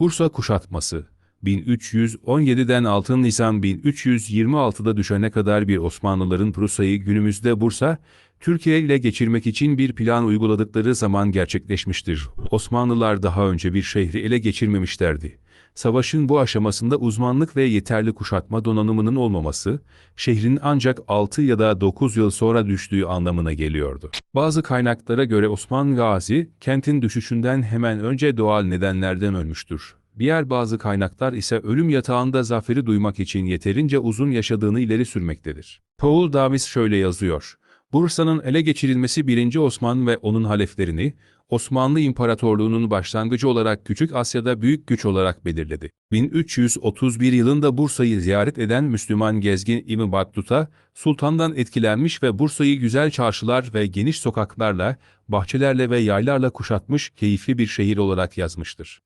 Bursa kuşatması. 1317'den 6 Nisan 1326'da düşene kadar bir Osmanlıların Bursa'yı günümüzde Bursa, Türkiye ile geçirmek için bir plan uyguladıkları zaman gerçekleşmiştir. Osmanlılar daha önce bir şehri ele geçirmemişlerdi. Savaşın bu aşamasında uzmanlık ve yeterli kuşatma donanımının olmaması, şehrin ancak 6 ya da 9 yıl sonra düştüğü anlamına geliyordu. Bazı kaynaklara göre Osman Gazi, kentin düşüşünden hemen önce doğal nedenlerden ölmüştür. Diğer bazı kaynaklar ise ölüm yatağında zaferi duymak için yeterince uzun yaşadığını ileri sürmektedir. Paul Davis şöyle yazıyor. Bursa'nın ele geçirilmesi 1. Osman ve onun haleflerini, Osmanlı İmparatorluğu'nun başlangıcı olarak Küçük Asya'da büyük güç olarak belirledi. 1331 yılında Bursa'yı ziyaret eden Müslüman gezgin İbn Battuta, sultandan etkilenmiş ve Bursa'yı güzel çarşılar ve geniş sokaklarla, bahçelerle ve yaylarla kuşatmış keyifli bir şehir olarak yazmıştır.